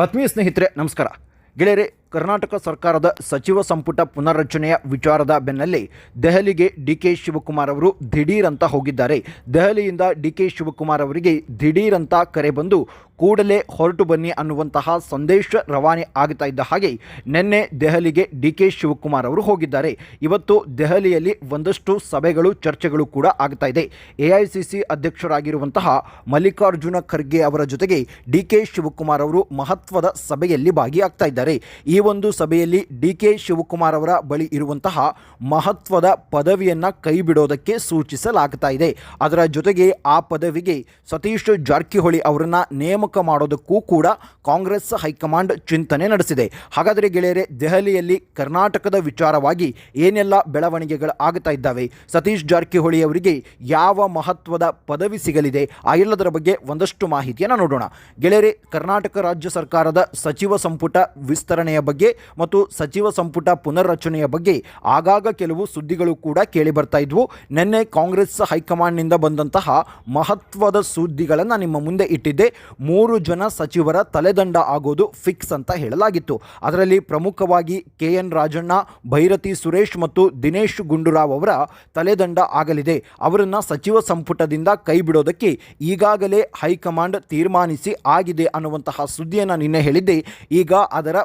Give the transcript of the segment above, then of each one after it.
ಆತ್ಮೀಯ ಸ್ನೇಹಿತರೆ ನಮಸ್ಕಾರ. ಗೆಳೆಯರೆ ಕರ್ನಾಟಕ ಸರ್ಕಾರದ ಸಚಿವ ಸಂಪುಟ ಪುನರ್ರಚನೆಯ ವಿಚಾರದ ಬೆನ್ನಲ್ಲೇ ದೆಹಲಿಗೆ ಡಿ ಕೆ ಶಿವಕುಮಾರ್ ಅವರು ದಿಢೀರಂತ ಹೋಗಿದ್ದಾರೆ. ದೆಹಲಿಯಿಂದ ಡಿ ಕೆ ಶಿವಕುಮಾರ್ ಅವರಿಗೆ ದಿಢೀರಂತ ಕರೆ ಬಂದು ಕೂಡಲೇ ಹೊರಟು ಬನ್ನಿ ಅನ್ನುವಂತಹ ಸಂದೇಶ ರವಾನೆ ಆಗ್ತಾ ಇದ್ದ ಹಾಗೆ ನಿನ್ನೆ ದೆಹಲಿಗೆ ಡಿ ಕೆ ಶಿವಕುಮಾರ್ ಅವರು ಹೋಗಿದ್ದಾರೆ. ಇವತ್ತು ದೆಹಲಿಯಲ್ಲಿ ಒಂದಷ್ಟು ಸಭೆಗಳು, ಚರ್ಚೆಗಳು ಕೂಡ ಆಗ್ತಾ ಇದೆ. ಎ ಅಧ್ಯಕ್ಷರಾಗಿರುವಂತಹ ಮಲ್ಲಿಕಾರ್ಜುನ ಖರ್ಗೆ ಅವರ ಜೊತೆಗೆ ಡಿ ಕೆ ಶಿವಕುಮಾರ್ ಅವರು ಮಹತ್ವದ ಸಭೆಯಲ್ಲಿ ಭಾಗಿಯಾಗ್ತಾ ಇದ್ದಾರೆ. ಈ ಒಂದು ಸಭೆಯಲ್ಲಿ ಡಿ ಕೆ ಶಿವಕುಮಾರ್ ಅವರ ಬಳಿ ಇರುವಂತಹ ಮಹತ್ವದ ಪದವಿಯನ್ನು ಕೈಬಿಡೋದಕ್ಕೆ ಸೂಚಿಸಲಾಗ್ತಾ ಇದೆ. ಅದರ ಜೊತೆಗೆ ಆ ಪದವಿಗೆ ಸತೀಶ್ ಜಾರಕಿಹೊಳಿ ಅವರನ್ನ ನೇಮಕ ಮಾಡೋದಕ್ಕೂ ಕೂಡ ಕಾಂಗ್ರೆಸ್ ಹೈಕಮಾಂಡ್ ಚಿಂತನೆ ನಡೆಸಿದೆ. ಹಾಗಾದರೆ ಗೆಳೆಯರೆ, ದೆಹಲಿಯಲ್ಲಿ ಕರ್ನಾಟಕದ ವಿಚಾರವಾಗಿ ಏನೆಲ್ಲ ಬೆಳವಣಿಗೆಗಳು ಆಗ್ತಾ ಇದ್ದಾವೆ? ಸತೀಶ್ ಜಾರಕಿಹೊಳಿ ಅವರಿಗೆ ಯಾವ ಮಹತ್ವದ ಪದವಿ ಸಿಗಲಿದೆ? ಆ ಎಲ್ಲದರ ಬಗ್ಗೆ ಒಂದಷ್ಟು ಮಾಹಿತಿಯನ್ನು ನೋಡೋಣ. ಗೆಳೆಯರೆ, ಕರ್ನಾಟಕ ರಾಜ್ಯ ಸರ್ಕಾರದ ಸಚಿವ ಸಂಪುಟ ವಿಸ್ತರಣೆಯ ಮತ್ತು ಸಚಿವ ಸಂಪುಟ ಪುನರ್ರಚನೆಯ ಬಗ್ಗೆ ಆಗಾಗ ಕೆಲವು ಸುದ್ದಿಗಳು ಕೂಡ ಕೇಳಿ ಬರ್ತಾ ಇದ್ವು. ನಿನ್ನೆ ಕಾಂಗ್ರೆಸ್ ಹೈಕಮಾಂಡ್ನಿಂದ ಬಂದಂತಹ ಮಹತ್ವದ ಸುದ್ದಿಗಳನ್ನು ನಿಮ್ಮ ಮುಂದೆ ಇಟ್ಟಿದ್ದೆ. ಮೂರು ಜನ ಸಚಿವರ ತಲೆದಂಡ ಆಗೋದು ಫಿಕ್ಸ್ ಅಂತ ಹೇಳಲಾಗಿತ್ತು. ಅದರಲ್ಲಿ ಪ್ರಮುಖವಾಗಿ ಕೆ ಎನ್ ರಾಜಣ್ಣ, ಭೈರತಿ ಸುರೇಶ್ ಮತ್ತು ದಿನೇಶ್ ಗುಂಡೂರಾವ್ ಅವರ ತಲೆದಂಡ ಆಗಲಿದೆ. ಅವರನ್ನು ಸಚಿವ ಸಂಪುಟದಿಂದ ಕೈ ಬಿಡೋದಕ್ಕೆ ಈಗಾಗಲೇ ಹೈಕಮಾಂಡ್ ತೀರ್ಮಾನಿಸಿ ಆಗಿದೆ ಅನ್ನುವಂತಹ ಸುದ್ದಿಯನ್ನು ನಿನ್ನೆ ಹೇಳಿದ್ದೆ. ಈಗ ಅದರ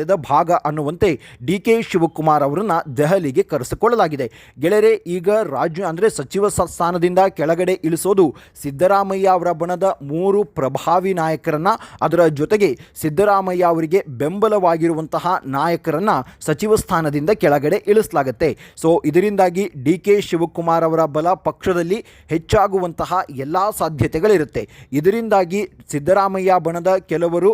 ಮುಂದುವರೆದ ಭಾಗ ಅನ್ನುವಂತೆ ಡಿ ಕೆ ಶಿವಕುಮಾರ್ ಅವರನ್ನು ದೆಹಲಿಗೆ ಕರೆಸಿಕೊಳ್ಳಲಾಗಿದೆ. ಗೆಳೆಯರೆ, ಈಗ ರಾಜ್ಯ ಅಂದರೆ ಸಚಿವ ಸ್ಥಾನದಿಂದ ಕೆಳಗಡೆ ಇಳಿಸೋದು ಸಿದ್ದರಾಮಯ್ಯ ಅವರ ಬಣದ ಮೂರು ಪ್ರಭಾವಿ ನಾಯಕರನ್ನ, ಅದರ ಜೊತೆಗೆ ಸಿದ್ದರಾಮಯ್ಯ ಅವರಿಗೆ ಬೆಂಬಲವಾಗಿರುವಂತಹ ನಾಯಕರನ್ನ ಸಚಿವ ಸ್ಥಾನದಿಂದ ಕೆಳಗಡೆ ಇಳಿಸಲಾಗುತ್ತೆ. ಸೊ, ಇದರಿಂದಾಗಿ ಡಿ ಕೆ ಶಿವಕುಮಾರ್ ಅವರ ಬಲ ಪಕ್ಷದಲ್ಲಿ ಹೆಚ್ಚಾಗುವಂತಹ ಎಲ್ಲ ಸಾಧ್ಯತೆಗಳಿರುತ್ತೆ. ಇದರಿಂದಾಗಿ ಸಿದ್ದರಾಮಯ್ಯ ಬಣದ ಕೆಲವರು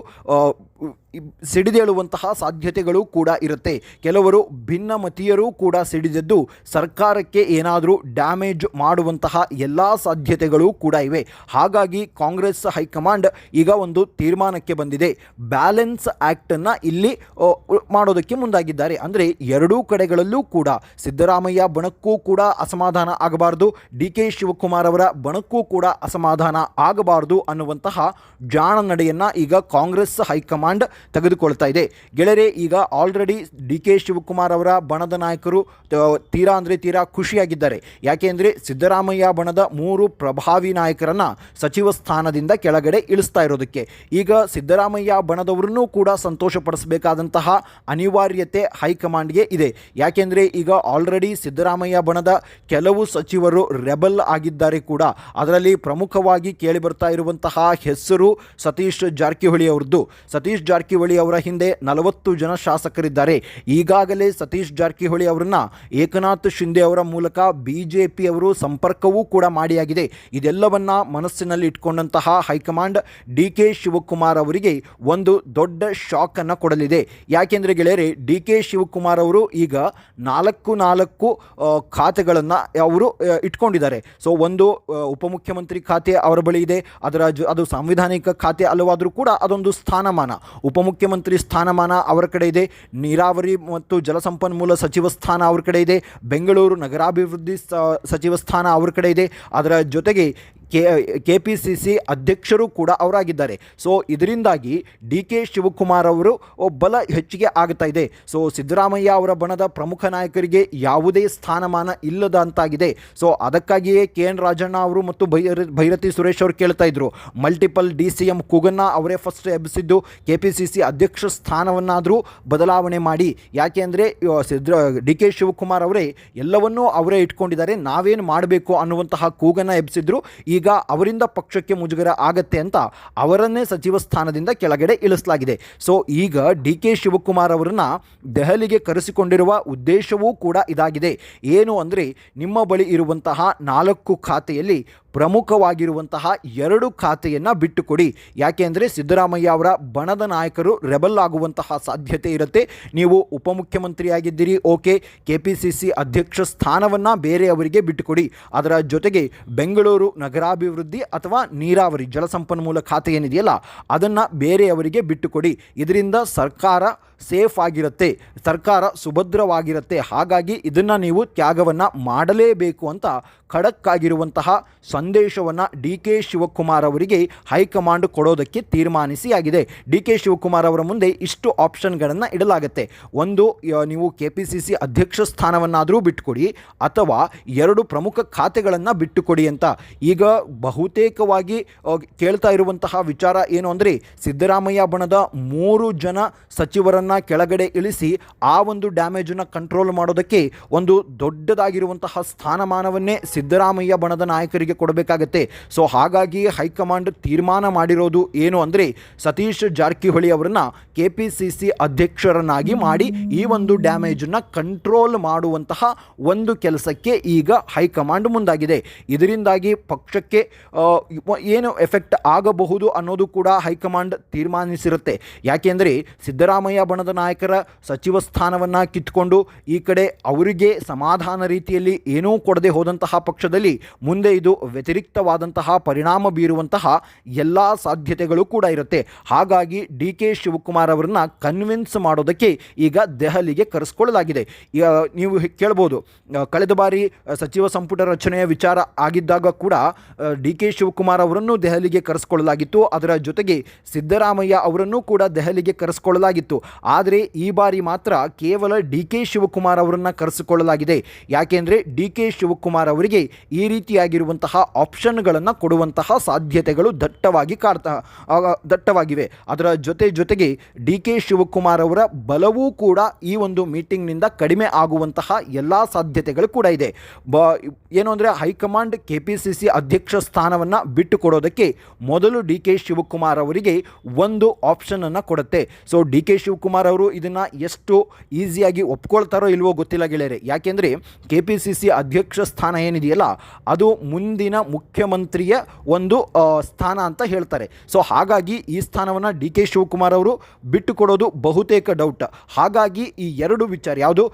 ಸಿಡಿದೇಳುವಂತಹ ಸಾಧ್ಯತೆಗಳು ಕೂಡ ಇರುತ್ತೆ. ಕೆಲವರು ಭಿನ್ನಮತೀಯರೂ ಕೂಡ ಸಿಡಿದದ್ದು ಸರ್ಕಾರಕ್ಕೆ ಏನಾದರೂ ಡ್ಯಾಮೇಜ್ ಮಾಡುವಂತಹ ಎಲ್ಲ ಸಾಧ್ಯತೆಗಳು ಕೂಡ ಇವೆ. ಹಾಗಾಗಿ ಕಾಂಗ್ರೆಸ್ ಹೈಕಮಾಂಡ್ ಈಗ ಒಂದು ತೀರ್ಮಾನಕ್ಕೆ ಬಂದಿದೆ. ಬ್ಯಾಲೆನ್ಸ್ ಆ್ಯಕ್ಟನ್ನು ಇಲ್ಲಿ ಮಾಡೋದಕ್ಕೆ ಮುಂದಾಗಿದ್ದಾರೆ. ಅಂದರೆ ಎರಡೂ ಕಡೆಗಳಲ್ಲೂ ಕೂಡ ಸಿದ್ದರಾಮಯ್ಯ ಬಣಕ್ಕೂ ಕೂಡ ಅಸಮಾಧಾನ ಆಗಬಾರ್ದು. ಡಿ ಕೆ ಶಿವಕುಮಾರ್ ಅವರ ಬಣಕ್ಕೂ ಕೂಡ ಅಸಮಾಧಾನ ಆಗಬಾರ್ದು ಅನ್ನುವಂತಹ ಜಾಣ ನಡೆಯನ್ನು ಈಗ ಕಾಂಗ್ರೆಸ್ ಹೈಕಮಾಂಡ್ ತೆಗೆದುಕೊಳ್ತಾ ಇದೆ. ಗೆಳೆಯರೆ, ಈಗ ಆಲ್ರೆಡಿ ಡಿ ಕೆ ಶಿವಕುಮಾರ್ ಅವರ ಬಣದ ನಾಯಕರು ತೀರಾ ಅಂದರೆ ತೀರಾ ಖುಷಿಯಾಗಿದ್ದಾರೆ. ಯಾಕೆಂದರೆ ಸಿದ್ದರಾಮಯ್ಯ ಬಣದ ಮೂರು ಪ್ರಭಾವಿ ನಾಯಕರನ್ನು ಸಚಿವ ಸ್ಥಾನದಿಂದ ಕೆಳಗಡೆ ಇಳಿಸ್ತಾ ಇರೋದಕ್ಕೆ. ಈಗ ಸಿದ್ದರಾಮಯ್ಯ ಬಣದವರನ್ನು ಕೂಡ ಸಂತೋಷಪಡಿಸಬೇಕಾದಂತಹ ಅನಿವಾರ್ಯತೆ ಹೈಕಮಾಂಡ್ಗೆ ಇದೆ. ಯಾಕೆಂದರೆ ಈಗ ಆಲ್ರೆಡಿ ಸಿದ್ದರಾಮಯ್ಯ ಬಣದ ಕೆಲವು ಸಚಿವರು ರೆಬಲ್ ಆಗಿದ್ದಾರೆ ಕೂಡ. ಅದರಲ್ಲಿ ಪ್ರಮುಖವಾಗಿ ಕೇಳಿಬರ್ತಾ ಇರುವಂತಹ ಹೆಸರು ಸತೀಶ್ ಜಾರಕಿಹೊಳಿ ಅವರದ್ದು. ಸತೀಶ್ ಜಾರಕಿಹೊಳಿ ಅವರ ಹಿಂದೆ ನಲವತ್ತು ಜನ ಶಾಸಕರಿದ್ದಾರೆ. ಈಗಾಗಲೇ ಸತೀಶ್ ಜಾರಕಿಹೊಳಿ ಅವರನ್ನ ಏಕನಾಥ್ ಶಿಂದೆ ಅವರ ಮೂಲಕ ಬಿಜೆಪಿ ಅವರು ಸಂಪರ್ಕವೂ ಕೂಡ ಮಾಡಿಯಾಗಿದೆ. ಇದೆಲ್ಲವನ್ನ ಮನಸ್ಸಿನಲ್ಲಿ ಇಟ್ಕೊಂಡಂತಹ high command D K Shivakumar ಅವರಿಗೆ ಒಂದು ದೊಡ್ಡ ಶಾಕ್ ಅನ್ನು ಕೊಡಲಿದೆ. ಯಾಕೆಂದರೆ ಗೆಳೆಯರೆ, ಡಿ ಕೆ ಶಿವಕುಮಾರ್ ಅವರು ಈಗ ನಾಲ್ಕು ನಾಲ್ಕು ಖಾತೆಗಳನ್ನು ಅವರು ಇಟ್ಕೊಂಡಿದ್ದಾರೆ. ಸೊ, ಒಂದು ಉಪಮುಖ್ಯಮಂತ್ರಿ ಖಾತೆ ಅವರ ಬಳಿ ಇದೆ. ಅದರ ಅದು ಸಾಂವಿಧಾನಿಕ ಖಾತೆ ಅಲ್ಲವಾದರೂ ಕೂಡ ಅದೊಂದು ಸ್ಥಾನಮಾನ. ಉಪಮುಖ್ಯಮಂತ್ರಿ ಸ್ಥಾನಮಾನ ಅವರ ಕಡೆ ಇದೆ. ನೀರಾವರಿ ಮತ್ತು ಜಲಸಂಪನ್ಮೂಲ ಸಚಿವ ಸ್ಥಾನ ಅವ್ರ ಕಡೆ ಇದೆ. ಬೆಂಗಳೂರು ನಗರಾಭಿವೃದ್ಧಿ ಸಚಿವ ಸ್ಥಾನ ಅವ್ರ ಕಡೆ ಇದೆ. ಅದರ ಜೊತೆಗೆ K K P C C ಅಧ್ಯಕ್ಷರು ಕೂಡ ಅವರಾಗಿದ್ದಾರೆ. ಸೊ, ಇದರಿಂದಾಗಿ ಡಿ ಕೆ ಶಿವಕುಮಾರ್ ಅವರು ಬಲ ಹೆಚ್ಚಿಗೆ ಆಗ್ತಾ ಇದೆ. ಸೊ, ಸಿದ್ದರಾಮಯ್ಯ ಅವರ ಬಣದ ಪ್ರಮುಖ ನಾಯಕರಿಗೆ ಯಾವುದೇ ಸ್ಥಾನಮಾನ ಇಲ್ಲದಂತಾಗಿದೆ. ಸೊ, ಅದಕ್ಕಾಗಿಯೇ ಕೆ ಎನ್ ರಾಜಣ್ಣ ಅವರು ಮತ್ತು ಭೈರ, ಭೈರತಿ ಸುರೇಶ್ ಅವರು ಕೇಳ್ತಾ ಇದ್ರು. ಮಲ್ಟಿಪಲ್ ಡಿ ಸಿ ಎಂ ಕುಗನ್ನ ಅವರೇ ಫಸ್ಟ್ ಎಬ್ಬಿಸಿದ್ದು. ಕೆ ಪಿ ಸಿ ಸಿ ಅಧ್ಯಕ್ಷ ಸ್ಥಾನವನ್ನಾದರೂ ಬದಲಾವಣೆ ಮಾಡಿ. ಯಾಕೆ ಅಂದರೆ ಸಿದ್ರ, ಡಿ ಕೆ ಶಿವಕುಮಾರ್ ಅವರೇ ಎಲ್ಲವನ್ನೂ ಅವರೇ ಇಟ್ಕೊಂಡಿದ್ದಾರೆ. ನಾವೇನು ಮಾಡಬೇಕು ಅನ್ನುವಂತಹ ಕೂಗನ್ನು ಎಬ್ಬಿಸಿದ್ರು. ಈಗ ಅವರಿಂದ ಪಕ್ಷಕ್ಕೆ ಮುಜುಗರ ಆಗತ್ತೆ ಅಂತ ಅವರನ್ನೇ ಸಚಿವ ಸ್ಥಾನದಿಂದ ಕೆಳಗಡೆ ಇಳಿಸಲಾಗಿದೆ. ಸೊ, ಈಗ ಡಿ ಕೆ ಶಿವಕುಮಾರ್ ಅವರನ್ನ ದೆಹಲಿಗೆ ಕರೆಸಿಕೊಂಡಿರುವ ಉದ್ದೇಶವೂ ಕೂಡ ಇದಾಗಿದೆ. ಏನು ಅಂದರೆ, ನಿಮ್ಮ ಬಳಿ ಇರುವಂತಹ ನಾಲ್ಕು ಖಾತೆಯಲ್ಲಿ ಪ್ರಮುಖವಾಗಿರುವಂತಹ ಎರಡು ಖಾತೆಯನ್ನು ಬಿಟ್ಟುಕೊಡಿ. ಯಾಕೆಂದರೆ ಸಿದ್ದರಾಮಯ್ಯ ಅವರ ಬಣದ ನಾಯಕರು ರೆಬಲ್ ಆಗುವಂತಹ ಸಾಧ್ಯತೆ ಇರುತ್ತೆ. ನೀವು ಉಪಮುಖ್ಯಮಂತ್ರಿಯಾಗಿದ್ದೀರಿ, okay. K P C C ಅಧ್ಯಕ್ಷ ಸ್ಥಾನವನ್ನು ಬೇರೆಯವರಿಗೆ ಬಿಟ್ಟುಕೊಡಿ. ಅದರ ಜೊತೆಗೆ ಬೆಂಗಳೂರು ನಗರಾಭಿವೃದ್ಧಿ ಅಥವಾ ನೀರಾವರಿ, ಜಲಸಂಪನ್ಮೂಲ ಖಾತೆ ಏನಿದೆಯಲ್ಲ, ಅದನ್ನು ಬೇರೆಯವರಿಗೆ ಬಿಟ್ಟುಕೊಡಿ. ಇದರಿಂದ ಸರ್ಕಾರ ಸೇಫ್ ಆಗಿರುತ್ತೆ, ಸರ್ಕಾರ ಸುಭದ್ರವಾಗಿರುತ್ತೆ. ಹಾಗಾಗಿ ಇದನ್ನು ನೀವು ತ್ಯಾಗವನ್ನು ಮಾಡಲೇಬೇಕು ಅಂತ ಖಡಕ್ ಆಗಿರುವಂತಹ ಸಂದೇಶವನ್ನು ಡಿ ಕೆ ಶಿವಕುಮಾರ್ ಅವರಿಗೆ ಹೈಕಮಾಂಡ್ ಕೊಡೋದಕ್ಕೆ ತೀರ್ಮಾನಿಸಿ ಆಗಿದೆ ಡಿ ಕೆ ಶಿವಕುಮಾರ್ ಅವರ ಮುಂದೆ ಇಷ್ಟು ಆಪ್ಷನ್ಗಳನ್ನು ಇಡಲಾಗುತ್ತೆ. ಒಂದು ನೀವು ಕೆ ಪಿ ಸಿ ಸಿ ಅಧ್ಯಕ್ಷ ಸ್ಥಾನವನ್ನಾದರೂ ಬಿಟ್ಟುಕೊಡಿ ಅಥವಾ ಎರಡು ಪ್ರಮುಖ ಖಾತೆಗಳನ್ನು ಬಿಟ್ಟುಕೊಡಿ ಅಂತ. ಈಗ ಬಹುತೇಕವಾಗಿ ಕೇಳ್ತಾ ಇರುವಂತಹ ವಿಚಾರ ಏನು ಅಂದರೆ, ಸಿದ್ದರಾಮಯ್ಯ ಬಣದ ಮೂರು ಜನ ಸಚಿವರನ್ನು ಕೆಳಗಡೆ ಇಳಿಸಿ ಆ ಒಂದು ಡ್ಯಾಮೇಜನ್ನು ಕಂಟ್ರೋಲ್ ಮಾಡೋದಕ್ಕೆ ಒಂದು ದೊಡ್ಡದಾಗಿರುವಂತಹ ಸ್ಥಾನಮಾನವನ್ನೇ ಸಿದ್ದರಾಮಯ್ಯ ಬಣದ ನಾಯಕರಿಗೆ ಕೊಡಬೇಕಾಗತ್ತೆ. ಸೊ ಹಾಗಾಗಿ ಹೈಕಮಾಂಡ್ ತೀರ್ಮಾನ ಮಾಡಿರೋದು ಏನು ಅಂದರೆ ಸತೀಶ್ ಜಾರಕಿಹೊಳಿ ಅವರನ್ನು ಕೆ ಪಿ ಸಿ ಸಿ ಅಧ್ಯಕ್ಷರನ್ನಾಗಿ ಮಾಡಿ ಈ ಒಂದು ಡ್ಯಾಮೇಜನ್ನು ಕಂಟ್ರೋಲ್ ಮಾಡುವಂತಹ ಒಂದು ಕೆಲಸಕ್ಕೆ ಈಗ ಹೈಕಮಾಂಡ್ ಮುಂದಾಗಿದೆ. ಇದರಿಂದಾಗಿ ಪಕ್ಷಕ್ಕೆ ಏನು ಎಫೆಕ್ಟ್ ಆಗಬಹುದು ಅನ್ನೋದು ಕೂಡ ಹೈಕಮಾಂಡ್ ತೀರ್ಮಾನಿಸಿರುತ್ತೆ. ಯಾಕೆಂದರೆ ಸಿದ್ದರಾಮಯ್ಯ ಬಣದ ನಾಯಕರ ಸಚಿವ ಸ್ಥಾನವನ್ನು ಕಿತ್ಕೊಂಡು ಈ ಕಡೆ ಅವರಿಗೆ ಸಮಾಧಾನ ರೀತಿಯಲ್ಲಿ ಏನೂ ಕೊಡದೆ ಹೋದಂತಹ ಪಕ್ಷದಲ್ಲಿ ಮುಂದೆ ಇದು ವ್ಯತಿರಿಕ್ತವಾದಂತಹ ಪರಿಣಾಮ ಬೀರುವಂತಹ ಎಲ್ಲ ಸಾಧ್ಯತೆಗಳು ಕೂಡ ಇರುತ್ತೆ. ಹಾಗಾಗಿ ಡಿ ಕೆ ಶಿವಕುಮಾರ್ ಅವರನ್ನು ಕನ್ವಿನ್ಸ್ ಮಾಡೋದಕ್ಕೆ ಈಗ ದೆಹಲಿಗೆ ಕರೆಸ್ಕೊಳ್ಳಲಾಗಿದೆ. ನೀವು ಕೇಳ್ಬೋದು ಕಳೆದ ಬಾರಿ ಸಚಿವ ಸಂಪುಟ ರಚನೆಯ ವಿಚಾರ ಆಗಿದ್ದಾಗ ಕೂಡ ಡಿ ಕೆ ಶಿವಕುಮಾರ್ ಅವರನ್ನು ದೆಹಲಿಗೆ ಕರೆಸ್ಕೊಳ್ಳಲಾಗಿತ್ತು. ಅದರ ಜೊತೆಗೆ ಸಿದ್ದರಾಮಯ್ಯ ಅವರನ್ನು ಕೂಡ ದೆಹಲಿಗೆ ಕರೆಸ್ಕೊಳ್ಳಲಾಗಿತ್ತು. ಆದರೆ ಈ ಬಾರಿ ಮಾತ್ರ ಕೇವಲ ಡಿ ಕೆ ಶಿವಕುಮಾರ್ ಅವರನ್ನು ಕರೆಸಿಕೊಳ್ಳಲಾಗಿದೆ. ಯಾಕೆಂದರೆ ಡಿ ಕೆ ಶಿವಕುಮಾರ್ ಅವರಿಗೆ ಈ ರೀತಿಯಾಗಿರುವಂತಹ ಆಪ್ಷನ್ಗಳನ್ನು ಕೊಡುವಂತಹ ಸಾಧ್ಯತೆಗಳು ದಟ್ಟವಾಗಿ ಕಾಡ್ತಾ ದಟ್ಟವಾಗಿವೆ. ಅದರ ಜೊತೆ ಜೊತೆಗೆ ಡಿ ಕೆ ಶಿವಕುಮಾರ್ ಅವರ ಬಲವೂ ಕೂಡ ಈ ಒಂದು ಮೀಟಿಂಗ್ನಿಂದ ಕಡಿಮೆ ಆಗುವಂತಹ ಎಲ್ಲ ಸಾಧ್ಯತೆಗಳು ಕೂಡ ಇದೆ. ಬ, ಏನು ಅಂದರೆ high command K P C C ಅಧ್ಯಕ್ಷ ಸ್ಥಾನವನ್ನು ಬಿಟ್ಟು ಕೊಡೋದಕ್ಕೆ ಮೊದಲು ಡಿ ಕೆ ಶಿವಕುಮಾರ್ ಅವರಿಗೆ ಒಂದು ಆಪ್ಷನನ್ನು ಕೊಡುತ್ತೆ. ಸೊ, ಡಿ ಕೆ ಶಿವಕುಮಾರ್ ಅವರು ಇದನ್ನು ಎಷ್ಟು ಈಸಿಯಾಗಿ ಒಪ್ಕೊಳ್ತಾರೋ ಇಲ್ವೋ ಗೊತ್ತಿಲ್ಲ ಗೆಳೆಯರೆ. ಯಾಕೆಂದರೆ ಕೆ ಪಿ ಸಿ ಸಿ ಅಧ್ಯಕ್ಷ ಸ್ಥಾನ ಏನಿದೆಯಲ್ಲ, ಅದು ಮುಂದಿನ ಮುಖ್ಯಮಂತ್ರಿಯ ಒಂದು ಸ್ಥಾನ ಅಂತ ಹೇಳ್ತಾರೆ. ಸೊ ಹಾಗಾಗಿ ಈ ಸ್ಥಾನವನ್ನು ಡಿ ಕೆ ಶಿವಕುಮಾರ್ ಅವರು ಬಿಟ್ಟುಕೊಡೋದು ಬಹುತೇಕ ಡೌಟ್. ಹಾಗಾಗಿ ಈ ಎರಡು ವಿಚಾರ ಯಾವುದು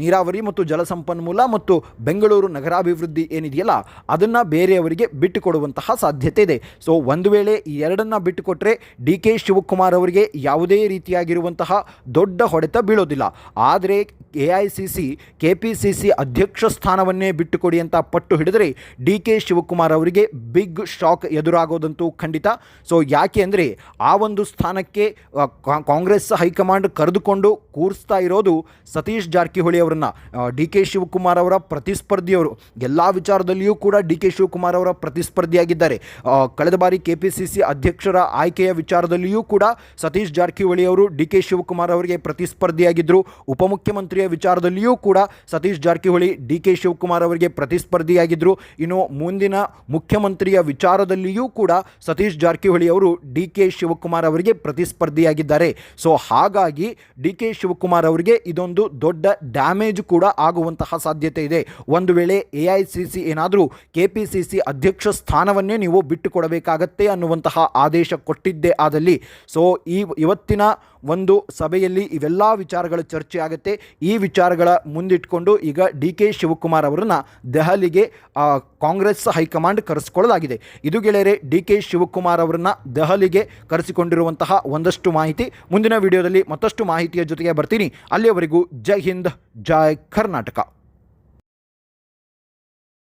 ನೀರಾವರಿ ಮತ್ತು ಜಲಸಂಪನ್ಮೂಲ ಮತ್ತು ಬೆಂಗಳೂರು ನಗರಾಭಿವೃದ್ಧಿ ಏನಿದೆಯಲ್ಲ, ಅದನ್ನು ಬೇರೆಯವರಿಗೆ ಬಿಟ್ಟುಕೊಡುವಂತಹ ಸಾಧ್ಯತೆ ಇದೆ. ಸೊ ಒಂದು ವೇಳೆ ಈ ಎರಡನ್ನು ಬಿಟ್ಟುಕೊಟ್ರೆ ಡಿ ಕೆ ಶಿವಕುಮಾರ್ ಅವರಿಗೆ ಯಾವುದೇ ರೀತಿಯಾಗಿರುವಂತಹ ದೊಡ್ಡ ಹೊಡೆತ ಬೀಳೋದಿಲ್ಲ. ಆದರೆ A I C C, K P C C ಅಧ್ಯಕ್ಷ ಸ್ಥಾನವನ್ನೇ ಬಿಟ್ಟುಕೊಡಿ ಅಂತ ಪಟ್ಟು ಹಿಡಿದರೆ ಡಿ ಕೆ ಶಿವಕುಮಾರ್ ಅವರಿಗೆ ಬಿಗ್ ಶಾಕ್ ಎದುರಾಗೋದಂತೂ ಖಂಡಿತ. ಸೊ ಯಾಕೆ ಅಂದರೆ ಆ ಒಂದು ಸ್ಥಾನಕ್ಕೆ ಕಾಂಗ್ರೆಸ್ ಹೈಕಮಾಂಡ್ ಕರೆದುಕೊಂಡು ಕೂರಿಸ್ತಾ ಇರೋದು ಸತೀಶ್ ಜಾರಕಿಹೊಳಿ ಅವರನ್ನು. ಡಿ ಕೆ ಶಿವಕುಮಾರ್ ಅವರ ಪ್ರತಿಸ್ಪರ್ಧಿಯವರು. ಎಲ್ಲ ವಿಚಾರದಲ್ಲಿಯೂ ಕೂಡ ಡಿ ಕೆ ಶಿವಕುಮಾರ್ ಅವರ ಪ್ರತಿಸ್ಪರ್ಧಿಯಾಗಿದ್ದಾರೆ. ಕಳೆದ ಬಾರಿ ಕೆ ಪಿ ಸಿ ಸಿ ಅಧ್ಯಕ್ಷರ ಆಯ್ಕೆಯ ವಿಚಾರದಲ್ಲಿಯೂ ಕೂಡ ಸತೀಶ್ ಜಾರಕಿಹೊಳಿ ಅವರು ಡಿ ಕೆ ಶಿವಕುಮಾರ್ ಅವರಿಗೆ ಪ್ರತಿಸ್ಪರ್ಧಿಯಾಗಿದ್ದರು ಉಪಮುಖ್ಯಮಂತ್ರಿಯ ವಿಚಾರದಲ್ಲಿಯೂ ಕೂಡ ಸತೀಶ್ ಜಾರಕಿಹೊಳಿ ಡಿ ಕೆ ಶಿವಕುಮಾರ್ ಅವರಿಗೆ ಪ್ರತಿಸ್ಪರ್ಧಿಯಾಗಿದ್ದರು ಇನ್ನು ಮುಂದಿನ ಮುಖ್ಯಮಂತ್ರಿಯ ವಿಚಾರದಲ್ಲಿಯೂ ಕೂಡ ಸತೀಶ್ ಜಾರಕಿಹೊಳಿ ಅವರು ಡಿ ಕೆ ಶಿವಕುಮಾರ್ ಅವರಿಗೆ ಪ್ರತಿಸ್ಪರ್ಧಿಯಾಗಿದ್ದಾರೆ. ಸೊ, ಹಾಗಾಗಿ ಡಿ ಕೆ ಶಿವಕುಮಾರ್ ಅವರಿಗೆ ಇದೊಂದು ದೊಡ್ಡ ಡ್ಯಾಮೇಜ್ ಕೂಡ ಆಗುವಂತಹ ಸಾಧ್ಯತೆ ಇದೆ. ಒಂದು ವೇಳೆ ಎ ಐ ಸಿ ಸಿ ಏನಾದರೂ ಕೆ ಪಿ ಸಿ ಸಿ ಅಧ್ಯಕ್ಷ ಸ್ಥಾನವನ್ನೇ ನೀವು ಬಿಟ್ಟುಕೊಡಬೇಕಾಗತ್ತೆ ಅನ್ನುವಂತಹ ಆದೇಶ ಕೊಟ್ಟಿದ್ದೇ ಆದಲ್ಲಿ. ಸೊ, ಈ ಇವತ್ತಿನ ಒಂದು ಸಭೆಯಲ್ಲಿ ಇವೆಲ್ಲ ವಿಚಾರಗಳು ಚರ್ಚೆ ಆಗುತ್ತೆ ಈ ವಿಚಾರಗಳ ಮುಂದಿಟ್ಕೊಂಡು ಈಗ ಡಿ ಕೆ ಶಿವಕುಮಾರ್ ಅವರನ್ನು ದೆಹಲಿಗೆ ಕಾಂಗ್ರೆಸ್ ಹೈಕಮಾಂಡ್ ಕರೆಸಿಕೊಳ್ಳಲಾಗಿದೆ. ಇದು ಗೆಳೆಯರೆ, ಡಿ ಕೆ ಶಿವಕುಮಾರ್ ಅವರನ್ನು ದೆಹಲಿಗೆ ಕರೆಸಿಕೊಂಡಿರುವಂತಹ ಒಂದಷ್ಟು ಮಾಹಿತಿ. ಮುಂದಿನ ವಿಡಿಯೋದಲ್ಲಿ ಮತ್ತಷ್ಟು ಮಾಹಿತಿಯ ಜೊತೆಗೆ ಬರ್ತೀನಿ. ಅಲ್ಲಿಯವರೆಗೂ ಜೈ ಹಿಂದ್, ಜೈ ಕರ್ನಾಟಕ.